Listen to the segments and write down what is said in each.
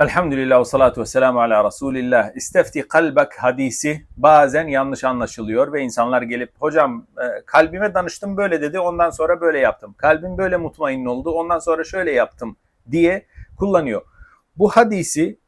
Elhamdülillah ve salatu ve selamu ala Resulillah. İstefti kalbek hadisi bazen yanlış anlaşılıyor ve insanlar gelip hocam e, kalbime danıştım böyle dedi ondan sonra böyle yaptım. Kalbim böyle mutmain oldu ondan sonra şöyle yaptım diye kullanıyor. Bu hadisi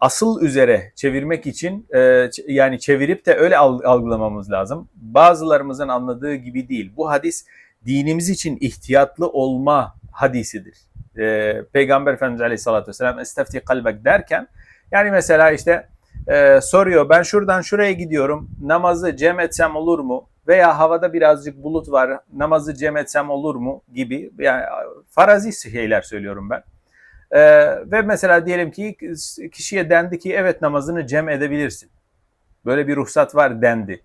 asıl üzere çevirmek için e, yani çevirip de öyle al- algılamamız lazım. Bazılarımızın anladığı gibi değil. Bu hadis dinimiz için ihtiyatlı olma hadisidir. E, Peygamber Efendimiz Aleyhisselatü Vesselam estefti kalbek derken yani mesela işte e, soruyor ben şuradan şuraya gidiyorum namazı cem etsem olur mu? Veya havada birazcık bulut var namazı cem etsem olur mu? gibi yani farazi şeyler söylüyorum ben. Ee, ve mesela diyelim ki kişiye dendi ki evet namazını cem edebilirsin. Böyle bir ruhsat var dendi.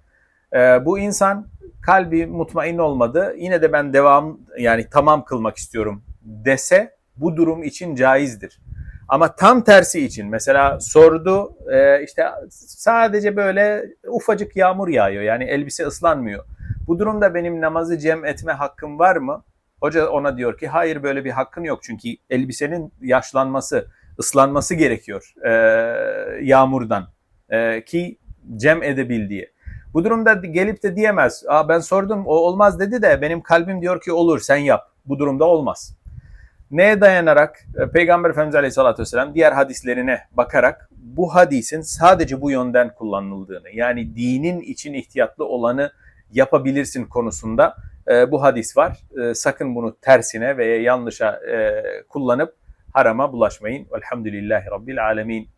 Ee, bu insan kalbi mutmain olmadı. Yine de ben devam yani tamam kılmak istiyorum dese bu durum için caizdir. Ama tam tersi için mesela sordu e, işte sadece böyle ufacık yağmur yağıyor yani elbise ıslanmıyor. Bu durumda benim namazı cem etme hakkım var mı? Hoca ona diyor ki hayır böyle bir hakkın yok çünkü elbisenin yaşlanması, ıslanması gerekiyor e, yağmurdan e, ki cem edebil diye. Bu durumda gelip de diyemez. Aa, ben sordum o olmaz dedi de benim kalbim diyor ki olur sen yap. Bu durumda olmaz. Neye dayanarak e, Peygamber Efendimiz Aleyhisselatü Vesselam diğer hadislerine bakarak bu hadisin sadece bu yönden kullanıldığını yani dinin için ihtiyatlı olanı yapabilirsin konusunda e, bu hadis var. E, sakın bunu tersine veya yanlışa kullanıp harama bulaşmayın. Velhamdülillahi Rabbil Alemin.